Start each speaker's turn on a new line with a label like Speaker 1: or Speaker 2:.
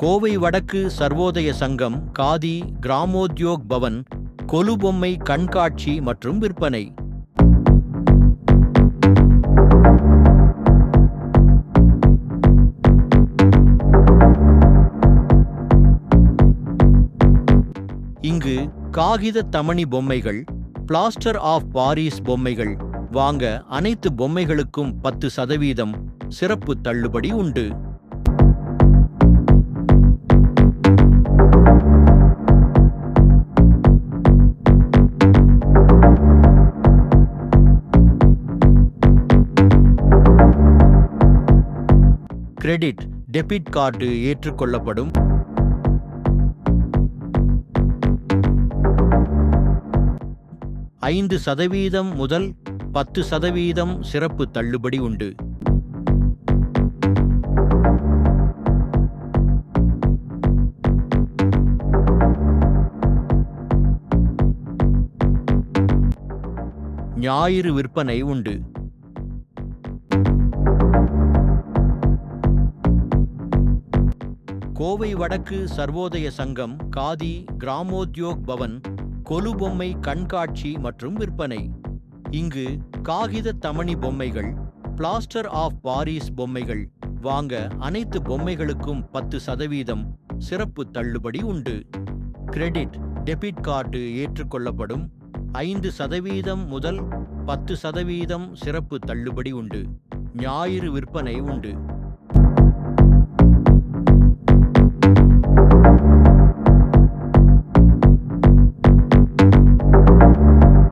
Speaker 1: கோவை வடக்கு சர்வோதய சங்கம் காதி கிராமோத்யோக் பவன் கொலுபொம்மை கண்காட்சி மற்றும் விற்பனை. இங்கு காகித தமணி பொம்மைகள் பிளாஸ்டர் ஆஃப் பாரிஸ் பொம்மைகள் வாங்க அனைத்து பொம்மைகளுக்கும் பத்து சதவீதம் சிறப்பு தள்ளுபடி உண்டு. கிரெடிட் டெபிட் கார்டு ஏற்றுக்கொள்ளப்படும். ஐந்து சதவீதம் முதல் பத்து சதவீதம் சிறப்பு தள்ளுபடி உண்டு. ஞாயிறு விற்பனை உண்டு. கோவை வடக்கு சர்வோதய சங்கம் காதி கிராமோத்யோக் பவன் கொலுபொம்மை கண்காட்சி மற்றும் விற்பனை. இங்கு காகித தமணி பொம்மைகள் பிளாஸ்டர் ஆஃப் பாரிஸ் பொம்மைகள் வாங்க அனைத்து பொம்மைகளுக்கும் பத்து சதவீதம் சிறப்பு தள்ளுபடி உண்டு. கிரெடிட் டெபிட் கார்டு ஏற்றுக்கொள்ளப்படும். ஐந்து சதவீதம் முதல் பத்து சதவீதம் சிறப்பு தள்ளுபடி உண்டு. ஞாயிறு விற்பனை உண்டு.